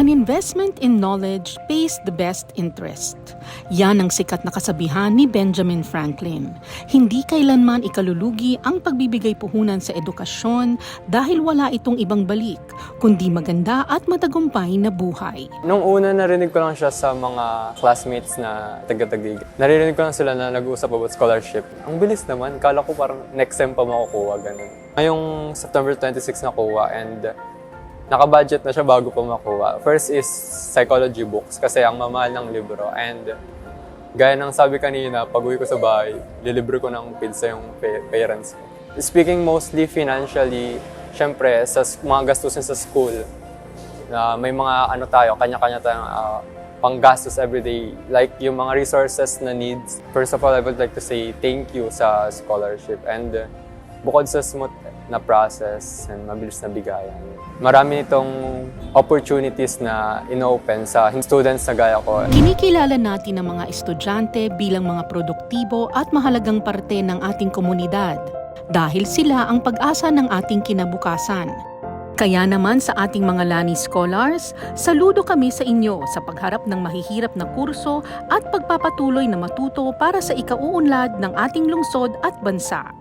An investment in knowledge pays the best interest. Yan ang sikat na kasabihan ni Benjamin Franklin. Hindi kailanman ikalulugi ang pagbibigay puhunan sa edukasyon dahil wala itong ibang balik, kundi maganda at matagumpay na buhay. Nung una, narinig ko lang siya sa mga classmates na taga-tagig. Narinig ko lang sila na nag-uusap about scholarship. Ang bilis naman. Kala ko parang next sem pa makukuha, ganun. Ngayong September 26 nakuha and naka-budget na siya bago pa makuha. First is psychology books kasi ang mamahal ng libro and gaya ng sabi kanina, pag uwi ko sa bahay, lilibre ko ng pizza yung pa- parents ko. Speaking mostly financially, syempre sa mga gastusin sa school, na may mga ano tayo, kanya-kanya tayong ah, panggastos everyday. Like yung mga resources na needs. First of all, I would like to say thank you sa scholarship. And uh, bukod sa smooth na process and mabilis na bigayan, marami itong opportunities na ino-open sa students na gaya ko. Kinikilala natin ang mga estudyante bilang mga produktibo at mahalagang parte ng ating komunidad dahil sila ang pag-asa ng ating kinabukasan. Kaya naman sa ating mga Lani Scholars, saludo kami sa inyo sa pagharap ng mahihirap na kurso at pagpapatuloy na matuto para sa ikauunlad ng ating lungsod at bansa.